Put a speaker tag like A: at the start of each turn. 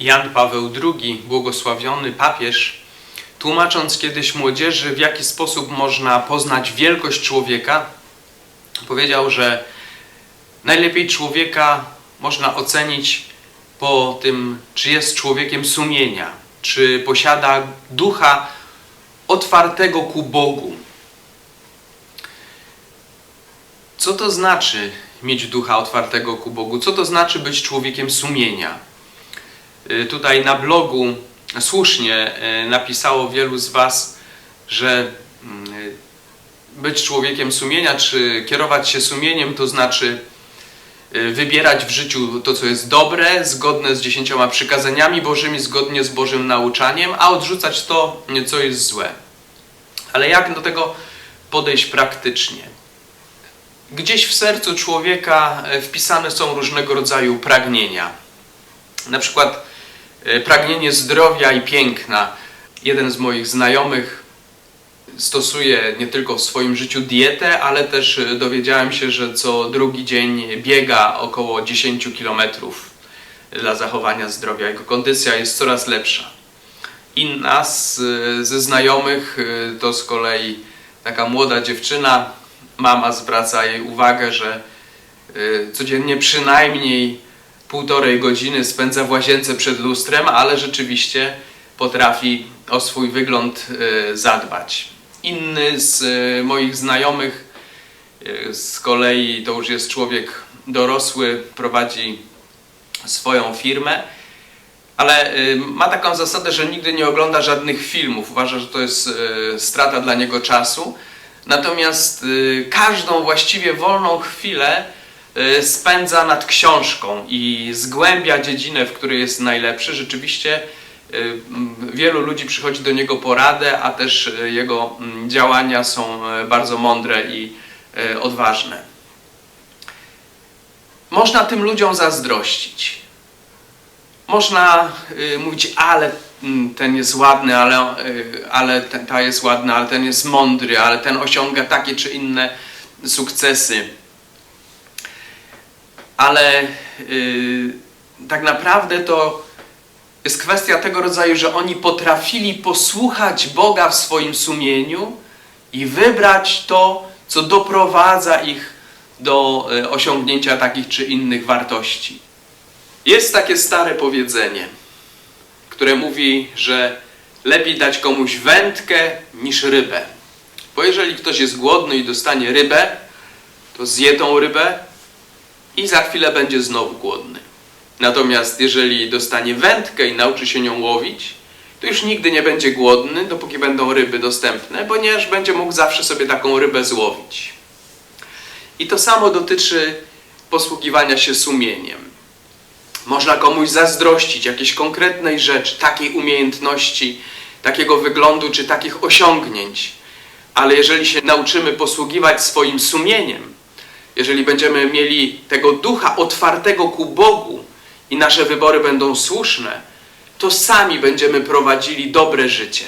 A: Jan Paweł II, błogosławiony papież, tłumacząc kiedyś młodzieży, w jaki sposób można poznać wielkość człowieka, powiedział, że najlepiej człowieka można ocenić po tym, czy jest człowiekiem sumienia, czy posiada ducha otwartego ku Bogu. Co to znaczy mieć ducha otwartego ku Bogu? Co to znaczy być człowiekiem sumienia? Y, Tutaj na blogu słusznie y, napisało wielu z Was, że mm, być człowiekiem sumienia, czy kierować się sumieniem, to znaczy y, wybierać w życiu to, co jest dobre, zgodne z dziesięcioma przykazaniami Bożymi, zgodnie z Bożym nauczaniem, a odrzucać to, co jest złe. Ale jak do tego podejść praktycznie? Gdzieś w sercu człowieka wpisane są różnego rodzaju pragnienia. Na przykład pragnienie zdrowia i piękna. Jeden z moich znajomych stosuje nie tylko w swoim życiu dietę, ale też e, dowiedziałem się, że co drugi dzień biega około 10 kilometrów dla zachowania zdrowia. Jego kondycja jest coraz lepsza. Inna z, ze znajomych e, to z kolei taka młoda dziewczyna, mama zwraca jej uwagę, że codziennie przynajmniej półtorej godziny spędza w łazience przed lustrem, ale rzeczywiście potrafi o swój wygląd y, zadbać. Inny z y, moich znajomych y, z kolei to już jest człowiek dorosły, prowadzi swoją firmę, ale ma taką zasadę, że nigdy nie ogląda żadnych filmów. Uważa, że to jest strata dla niego czasu. Natomiast każdą właściwie wolną chwilę spędza nad książką i zgłębia dziedzinę, w której jest najlepszy. Rzeczywiście y, wielu ludzi przychodzi do niego poradę, a też y, jego działania są y, bardzo mądre i y, odważne. Można tym ludziom zazdrościć. Można y, mówić, ale ten jest ładny, ale, y, ale ten, ta jest ładna, ale ten jest mądry, ale ten osiąga takie czy inne sukcesy. Ale y, tak naprawdę to jest kwestia tego rodzaju, że oni potrafili posłuchać Boga w swoim sumieniu i wybrać to, co doprowadza ich do y, osiągnięcia takich czy innych wartości. Jest takie stare powiedzenie, które mówi, że lepiej dać komuś wędkę niż rybę. Bo jeżeli ktoś jest głodny i dostanie rybę, to zje tą rybę i za chwilę będzie znowu głodny. Natomiast jeżeli dostanie wędkę i nauczy się nią łowić, to już nigdy nie będzie głodny, dopóki będą ryby dostępne, ponieważ będzie mógł zawsze sobie taką rybę złowić. I to samo dotyczy posługiwania się sumieniem. Można komuś zazdrościć jakiejś konkretnej rzeczy, takiej umiejętności, takiego wyglądu czy takich osiągnięć. Ale jeżeli się nauczymy posługiwać swoim sumieniem, jeżeli będziemy mieli tego ducha otwartego ku Bogu i nasze wybory będą słuszne, to sami będziemy prowadzili dobre życie.